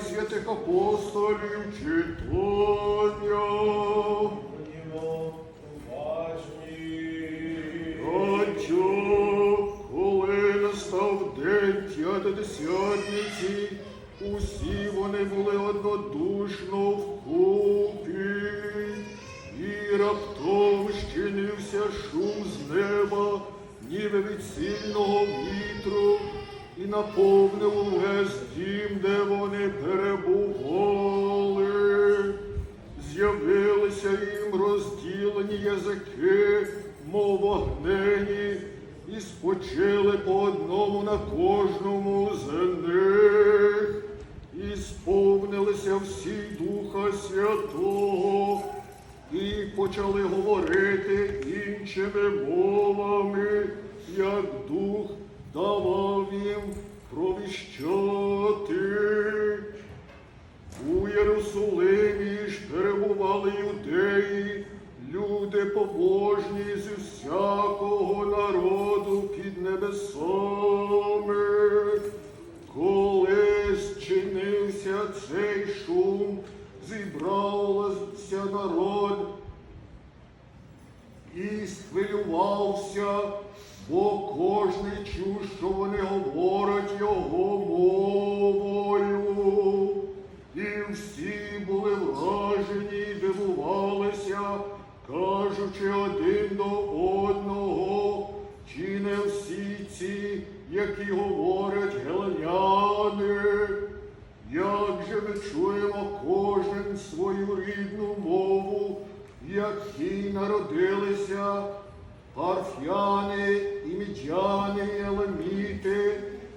святих апостолів читання. Отчо, коли настав день п'ятидесятниці, усі вони були однодушно вкупі, і раптом щинився шум з неба, ніби від сильного вітру, і наповнив увесь З'явилися їм розділені язики, мов вогнені, і спочили по одному на кожному з них, і сповнилися всі Духа Святого, і почали говорити іншими мовами, як Дух давав їм провіщати. У Єрусалимі люди побожні з усякого народу під небесами. Коли зчинився цей шум, зібрався народ і схвилювався, бо кожний чув, що вони говорять його мовою. І всі були вражені і дивувалися, кажучи один до одного, чи не всі ці, які говорять геленяни. Як же ми чуємо кожен свою рідну мову, які народилися парфяни, і мідяни,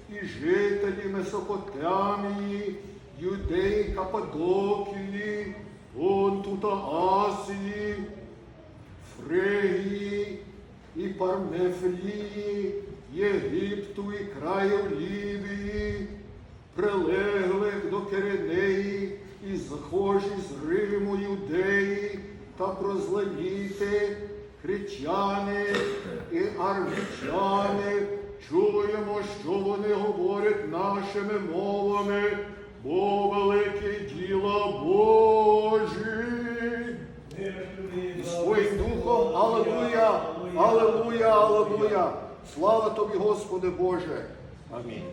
і жителі Месопотамії, юдеї Кападокії, Понту та Асії, Фригії і Пармефрії, Єгипту і краю Лівії, прилеглих до Киринеї і захожі з Риму юдеї та прозлеїти, кричани і армічани, чуємо, що вони говорять нашими мовами, бо Аллилуйя, Аллилуйя, Аллилуйя. Слава тобі, Господи Боже. Амінь.